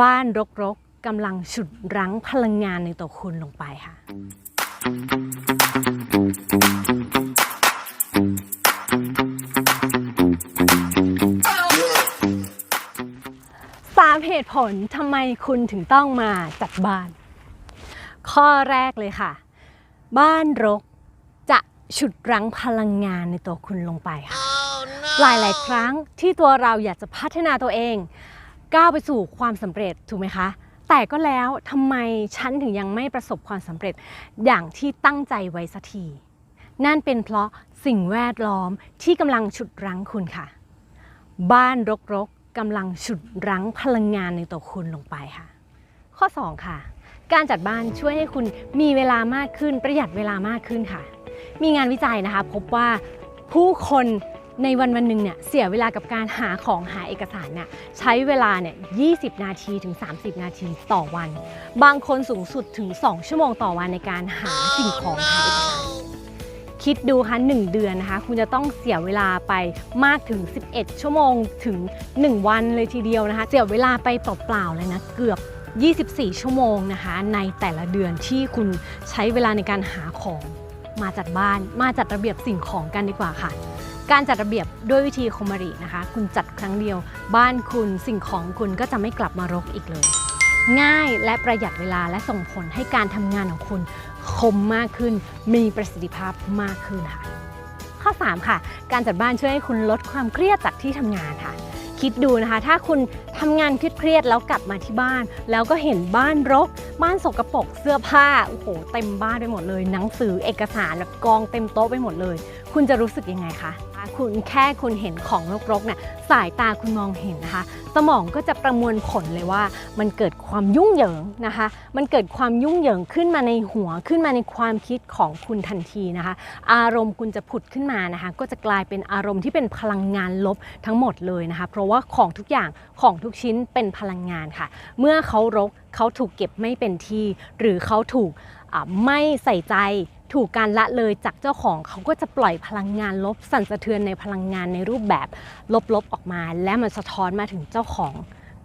บ้านรกๆกำลังฉุดรั้งพลังงานในตัวคุณลงไปค่ะ สามเหตุผลทำไมคุณถึงต้องมาจัดบ้าน ข้อแรกเลยค่ะ บ้านรกจะฉุดรั้งพลังงานในตัวคุณลงไปค่ะ หลายๆ ครั้งที่ตัวเราอยากจะพัฒนาตัวเอง ก้าวไปสู่ความสำเร็จถูกไหมคะ แต่ก็แล้วทำไมฉันถึงยังไม่ประสบความสำเร็จอย่างที่ตั้งใจไว้สักทีนั่นเป็นเพราะสิ่งแวดล้อมที่กำลังฉุดรั้งคุณค่ะ บ้านรกๆกำลังฉุดรั้งพลังงานในตัวคุณลงไปค่ะ ข้อ 2 ค่ะ การจัดบ้านช่วยให้คุณมีเวลามากขึ้นประหยัดเวลามากขึ้นค่ะ มีงานวิจัยนะคะ พบว่าผู้คน ในวันวันหนึ่งเนี่ยเสียเวลากับการหาของหาเอกสารเนี่ยใช้เวลาเนี่ย 20 นาทีถึง 30 นาทีต่อวัน บางคนสูงสุดถึง 2 ชั่วโมงต่อวันในการหาสิ่งของหาเอกสารคิดดูคะ1เดือนนะคะ คุณจะต้องเสียเวลาไปมากถึง 11 ชั่วโมงถึง 1 วันเลยทีเดียวนะคะ เสียเวลาไปเปล่าๆเลยนะเกือบ 24 ชั่วโมงนะคะ ในแต่ละเดือนที่คุณใช้เวลาในการหาของมาจัดบ้าน มาจัดระเบียบสิ่งของกันดีกว่าค่ะ การจัดระเบียบด้วยวิธีคอมมารีนะคะ คุณจัดครั้งเดียว บ้านคุณสิ่งของคุณก็จะไม่กลับมารกอีกเลย ง่ายและประหยัดเวลาและส่งผลให้การทำงานของคุณคมมากขึ้น มีประสิทธิภาพมากขึ้นค่ะ ข้อ 3 ค่ะ การจัดบ้านช่วยให้คุณลดความเครียดจากที่ทำงานค่ะ คิดดูนะคะ ถ้าคุณทำงานเครียดๆแล้วกลับมาที่บ้าน แล้วก็เห็นบ้านรก บ้านสกปรกเสื้อผ้าโอ้โหเต็มบ้านไปหมดเลย หนังสือเอกสารแบบกองเต็มโต๊ะไปหมดเลย คุณจะรู้สึกยังไงคะ คุณแค่คุณเห็นของรกๆเนี่ยสายตาคุณมองเห็นนะคะ สมองก็จะประมวลผลเลยว่า มันเกิดความยุ่งเหยิงนะคะ มันเกิดความยุ่งเหยิงขึ้นมาในหัวขึ้นมาในความคิดของคุณทันทีนะคะ อารมณ์คุณจะผุดขึ้นมานะคะ ก็จะกลายเป็นอารมณ์ที่เป็นพลังงานลบทั้งหมดเลยนะคะ เพราะว่าของทุกอย่างของทุกชิ้นเป็นพลังงานค่ะ เมื่อเขารกเขาถูกเก็บไม่เป็นที่ หรือเขาถูกไม่ใส่ใจ ถูกการละเลยจากเจ้าของเขาก็จะปล่อยพลังงานลบสั่นสะเทือนในพลังงานในรูปแบบลบๆออกมา และมันสะท้อนมาถึงเจ้าของ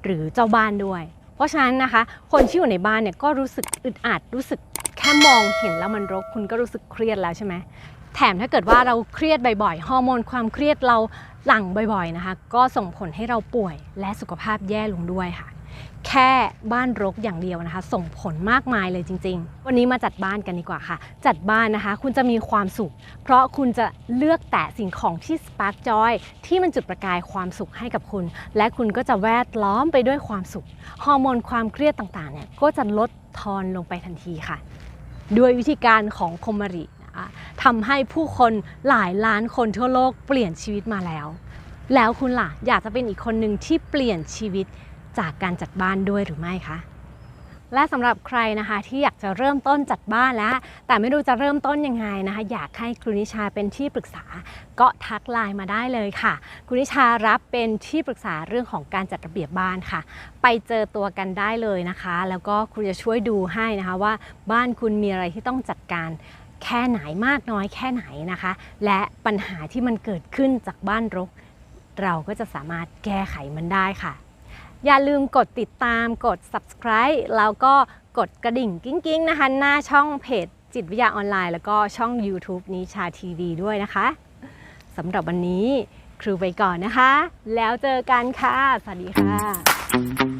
หรือเจ้าบ้านด้วย เพราะฉะนั้นนะคะ คนที่อยู่ในบ้านเนี่ยก็รู้สึกอึดอัดรู้สึกแค่มองเห็นแล้วมันรกคุณก็รู้สึกเครียดแล้วใช่ไหมแถมถ้าเกิดว่าเราเครียดบ่อยๆ ฮอร์โมนความเครียดเราหลั่งบ่อยๆนะคะ ก็ส่งผลให้เราป่วยและสุขภาพแย่ลงด้วยค่ะ แค่บ้านรกอย่างเดียวนะคะ ส่งผลมากมายเลยจริง ๆ วันนี้มาจัดบ้านกันดีกว่าค่ะ จัดบ้านนะคะ คุณจะมีความสุข เพราะคุณจะเลือกแต่สิ่งของที่สปาร์กจอยที่มันจุดประกายความสุขให้กับคุณ และคุณก็จะแวดล้อมไปด้วยความสุข ฮอร์โมนความเครียดต่างๆเนี่ยก็จะลดทอนลงไปทันทีค่ะ ด้วยวิธีการของคมารินะทำให้ผู้คนหลายล้านคนทั่วโลกเปลี่ยนชีวิตมาแล้ว แล้วคุณล่ะอยากจะเป็นอีกคนหนึ่งที่เปลี่ยนชีวิต จากการจัดบ้านด้วยหรือไม่คะและสำหรับใครนะคะที่อยากจะเริ่มต้นจัดบ้านแล้ว แต่ไม่รู้จะเริ่มต้นยังไงนะคะ อยากให้ครูนิชาเป็นที่ปรึกษา ก็ทักไลน์มาได้เลยค่ะครูนิชารับเป็นที่ปรึกษาเรื่องของการจัดระเบียบบ้านค่ะ ไปเจอตัวกันได้เลยนะคะ แล้วก็ครูจะช่วยดูให้นะคะว่า บ้านคุณมีอะไรที่ต้องจัดการแค่ไหนมากน้อยแค่ไหนนะคะ และปัญหาที่มันเกิดขึ้นจากบ้านรก เราก็จะสามารถแก้ไขมันได้ค่ะ อย่าลืมกดติดตามกด subscribe แล้วก็กดกระดิ่งกิ้งๆนะคะ หน้าช่องเพจจิตวิทยาออนไลน์ แล้วก็ช่อง YouTube นิชาทีวีด้วยนะคะสำหรับวันนี้ครูไปก่อนนะคะ แล้วเจอกันค่ะ สวัสดีค่ะ